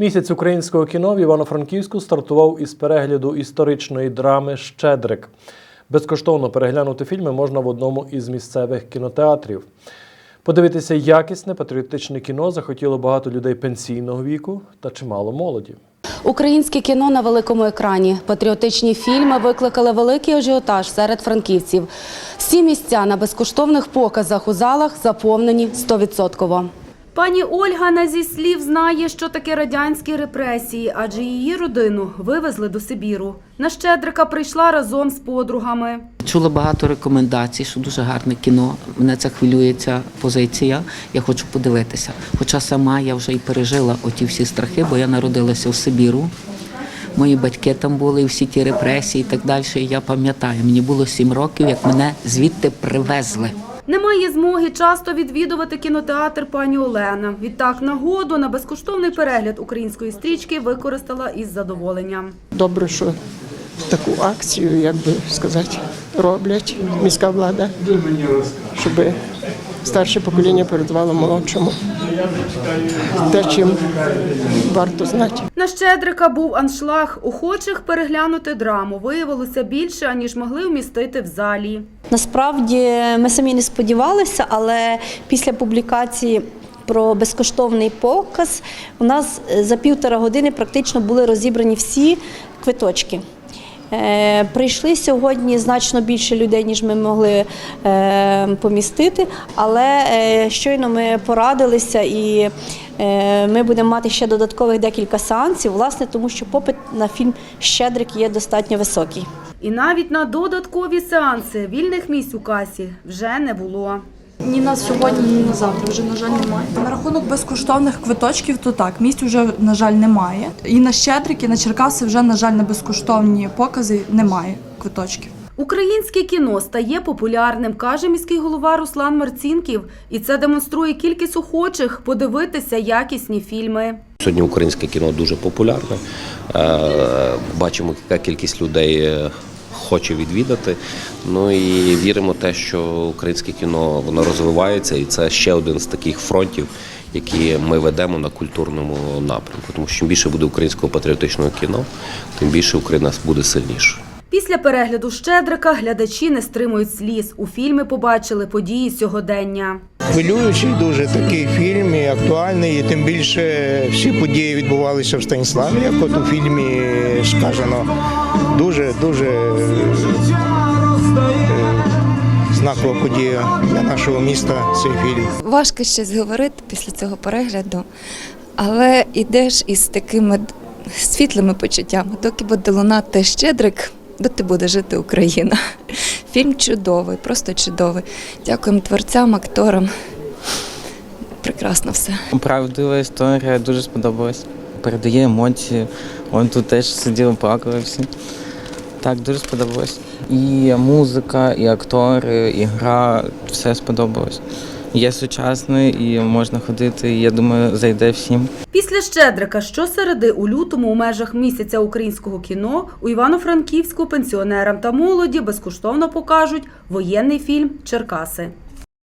Місяць українського кіно в Івано-Франківську стартував із перегляду історичної драми Щедрик. Безкоштовно переглянути фільми можна в одному із місцевих кінотеатрів. Подивитися якісне патріотичне кіно захотіло багато людей пенсійного віку та чимало молоді. Українське кіно на великому екрані. Патріотичні фільми викликали великий ажіотаж серед франківців. Всі місця на безкоштовних показах у залах заповнені 100%. Пані Ольга не зі слів знає, що таке радянські репресії, адже її родину вивезли до Сибіру. На Щедрика прийшла разом з подругами. Чула багато рекомендацій, що дуже гарне кіно. Мене це хвилює ця позиція. Я хочу подивитися. Хоча сама я вже і пережила оті всі страхи, бо я народилася в Сибіру. Мої батьки там були, всі ті репресії і так далі. Я пам'ятаю, мені було сім років, як мене звідти привезли. Немає змоги часто відвідувати кінотеатр пані Олена. Відтак нагоду на безкоштовний перегляд української стрічки використала із задоволенням. добре, що таку акцію, як би сказати, роблять міська влада, щоб старше покоління передавало молодшому те, чим варто знати. На Щедрика був аншлаг. Охочих переглянути драму виявилося більше, аніж могли вмістити в залі. Насправді ми самі не сподівалися, але після публікації про безкоштовний показ у нас за півтора години практично були розібрані всі квиточки. Е, Прийшли сьогодні значно більше людей, ніж ми могли е, помістити, але е, щойно ми порадилися і ми будемо мати ще додаткових декілька сеансів, власне, тому що попит на фільм Щедрик є достатньо високий. І навіть на додаткові сеанси вільних місць у касі вже не було. Ні на сьогодні, ні на завтра вже, на жаль, немає. На рахунок безкоштовних квиточків, то так, місць вже, на жаль, немає. І на Щедрик, і на Черкаси вже, на жаль, на безкоштовні покази немає квиточків. Українське кіно стає популярним, каже міський голова Руслан Марцінків. І це демонструє кількість охочих подивитися якісні фільми. Сьогодні українське кіно дуже популярне. Е, Бачимо, яка кількість людей е, хоче відвідати. Ну і віримо в те, що українське кіно воно розвивається, і це ще один з таких фронтів, які ми ведемо на культурному напрямку. Тому що чим більше буде українського патріотичного кіно, тим більше Україна буде сильніша. Після перегляду Щедрика глядачі не стримують сліз. У фільмі побачили події сьогодення. Хвилюючий дуже такий фільм і актуальний, і тим більше всі події відбувалися в Станіславі, як от у фільмі сказано. Дуже дуже е, знакова подія для нашого міста цей фільм. Важко щось говорити після цього перегляду, але йдеш із такими світлими почуттями. Доки буде лунати щедрик, доти буде жити Україна. Фільм чудовий, просто чудовий. Дякуємо творцям, акторам. Прекрасно все. Правдива історія дуже сподобалась. Передає емоції. Он тут теж сиділи, плакали всі. Так, дуже сподобалось. І музика, і актори, і гра все сподобалось. Є сучасний і можна ходити, я думаю, зайде всім. Після Щедрика щосереди у лютому у межах місяця українського кіно у Івано-Франківську пенсіонерам та молоді безкоштовно покажуть воєнний фільм Черкаси.